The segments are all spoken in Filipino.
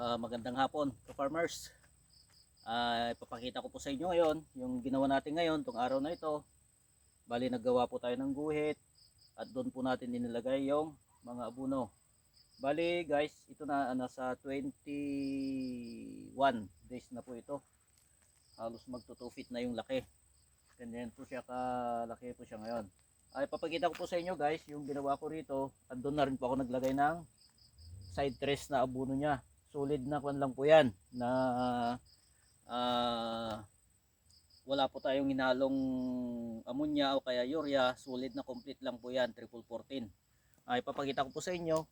Ah, magandang hapon, farmers. Ah, ipapakita ko po sa inyo ngayon yung ginawa natin ngayon, tong araw na ito. Bali naggawa po tayo ng guhit at doon po natin inilagay yung mga abuno. Bali guys, ito na nasa 21 days na po ito. Halos magto 2 feet na yung laki. Ganyan po siya kalaki po siya ngayon. Ay papakita ko po sa inyo guys yung ginawa ko rito. At doon na rin po ako naglagay ng side trace na abuno niya. Solid na kwan lang po yan na ah, wala po tayong hinalong ammonia o kaya urea. Solid na complete lang po yan, triple 14. Ay papakita ko po sa inyo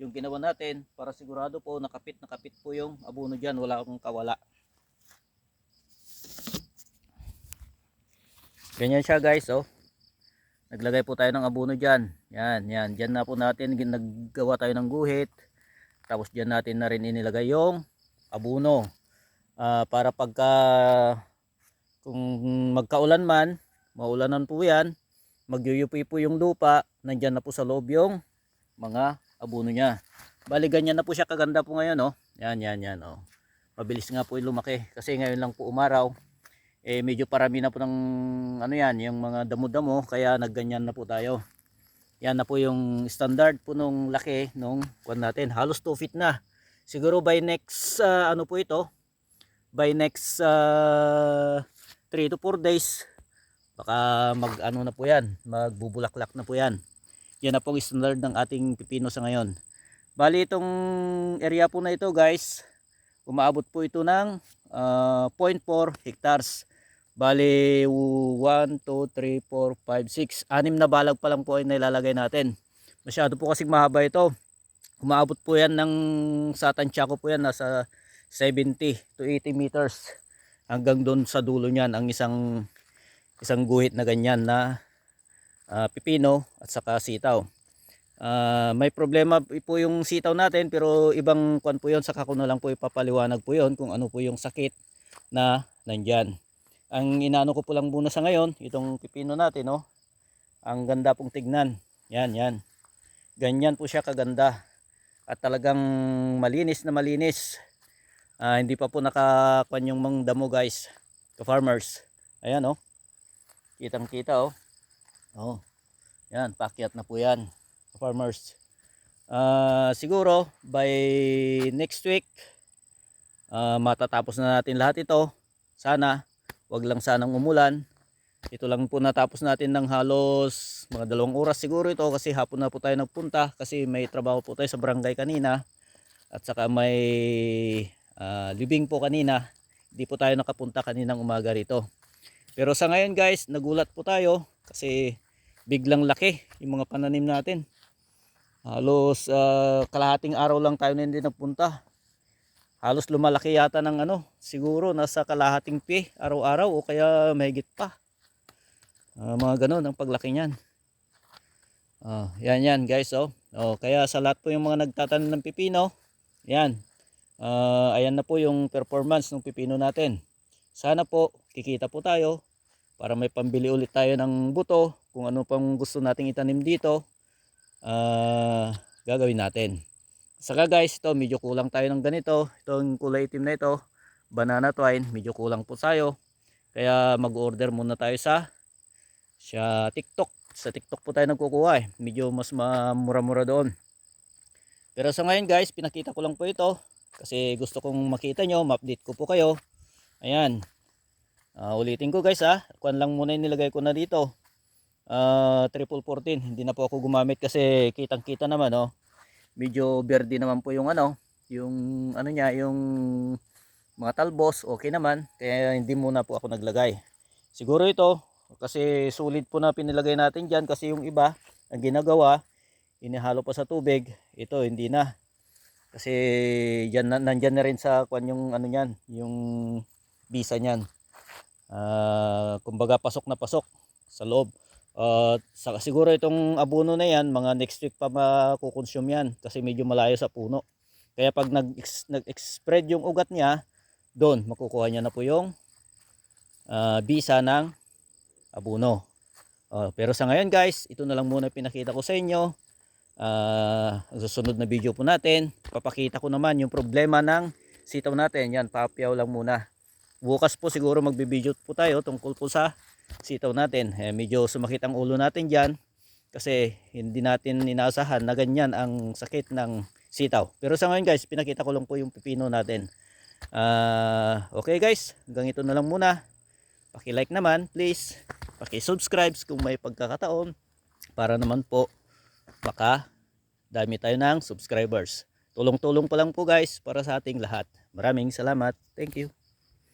yung ginawa natin para sigurado po nakapit nakapit po yung abuno dyan. Wala akong kawala. Ganyan siya guys oh. Naglagay po tayo ng abuno dyan. Yan, yan. Dyan na po natin naggawa tayo ng guhit. Tapos dyan natin na rin inilagay yung abuno. Ah, para pagka kung magkaulan man, maulanan po yan, magyuyupi po yung lupa, nandyan na po sa loob yung mga abuno niya. Bali ganyan na po siya kaganda po ngayon oh. Yan, yan, yan oh. Mabilis nga po lumaki kasi ngayon lang po umaraw eh medyo parami na po ng ano yan, yung mga damo-damo kaya nagganyan na po tayo. Yan na po yung standard po nung laki nung kuwan natin. Halos 2 feet na. Siguro by next ah, ano po ito? By next 3 to 4 days baka mag ano na po yan, magbubulaklak na po yan. Yan na pong standard ng ating pipino sa ngayon. Bali itong area po na ito guys, umaabot po ito ng ah, 0.4 hectares. Bali 1, 2, 3, 4, 5, 6. Anim na balag pa lang po ay nilalagay natin. Masyado po kasing mahaba ito. Umaabot po yan ng sa tansya ko po yan nasa 70 to 80 meters. Hanggang doon sa dulo niyan ang isang isang guhit na ganyan na ah, pipino at saka sitaw. Ah, may problema po yung sitaw natin pero ibang kwan po yun saka ko na lang po ipapaliwanag po yun kung ano po yung sakit na nandyan. Ang inaano ko po lang muna sa ngayon, itong pipino natin, no? Ang ganda pong tignan. Yan, yan. Ganyan po siya kaganda. At talagang malinis na malinis. Ah, hindi pa po nakakuan yung mga damo guys. Ka farmers. Ayan, oh. Kitang kita, oh. Oh. Yan, pakyat na po yan. Ka farmers. Ah, siguro by next week ah, matatapos na natin lahat ito. Sana wag lang sanang umulan. Ito lang po natapos natin ng halos mga dalawang oras siguro ito kasi hapon na po tayo nagpunta kasi may trabaho po tayo sa barangay kanina at saka may ah, libing po kanina. Hindi po tayo nakapunta kaninang umaga rito. Pero sa ngayon guys, nagulat po tayo kasi biglang laki yung mga pananim natin. Halos ah, kalahating araw lang tayo na hindi nagpunta halos lumalaki yata ng ano, siguro nasa kalahating pi araw-araw o kaya mahigit pa. Ah, mga ganun ang paglaki niyan. Ah, yan yan guys oh. Oh, kaya sa lahat po yung mga nagtatanim ng pipino, yan. Ah, ayan na po yung performance ng pipino natin. Sana po kikita po tayo para may pambili ulit tayo ng buto kung ano pang gusto nating itanim dito. Ah, gagawin natin. Saka guys, ito medyo kulang tayo ng ganito. Itong kulay itim na ito, banana twine, medyo kulang po tayo. Kaya mag-order muna tayo sa sa TikTok. Sa TikTok po tayo nagkukuha eh. Medyo mas mura-mura doon. Pero sa ngayon guys, pinakita ko lang po ito. Kasi gusto kong makita nyo, ma-update ko po kayo. Ayan. Ah, ulitin ko guys ha. Kuan lang muna yung nilagay ko na dito. Ah, triple 14. Hindi na po ako gumamit kasi kitang-kita naman oh medyo verde naman po yung ano, yung ano niya, yung mga talbos, okay naman. Kaya hindi muna po ako naglagay. Siguro ito, kasi sulit po na pinilagay natin diyan kasi yung iba, ang ginagawa, inihalo pa sa tubig. Ito, hindi na. Kasi diyan na, nandyan na rin sa kwan yung ano niyan, yung bisa niyan. Ah, kumbaga pasok na pasok sa loob. Uh, sa, siguro itong abono na yan, mga next week pa makukonsume yan kasi medyo malayo sa puno. Kaya pag nag, nag-spread yung ugat niya, doon makukuha niya na po yung uh, bisa ng abono. Uh, pero sa ngayon guys, ito na lang muna pinakita ko sa inyo. Ang susunod na video po natin, papakita ko naman yung problema ng sitaw natin. Yan, papiyaw lang muna. Bukas po siguro magbibideo po tayo tungkol po sa sitaw natin. Eh, medyo sumakit ang ulo natin dyan kasi hindi natin inasahan na ganyan ang sakit ng sitaw. Pero sa ngayon guys, pinakita ko lang po yung pipino natin. Ah, okay guys, hanggang ito na lang muna. Paki-like naman, please. Paki-subscribe kung may pagkakataon para naman po maka dami tayo ng subscribers. Tulong-tulong pa lang po guys para sa ating lahat. Maraming salamat. Thank you.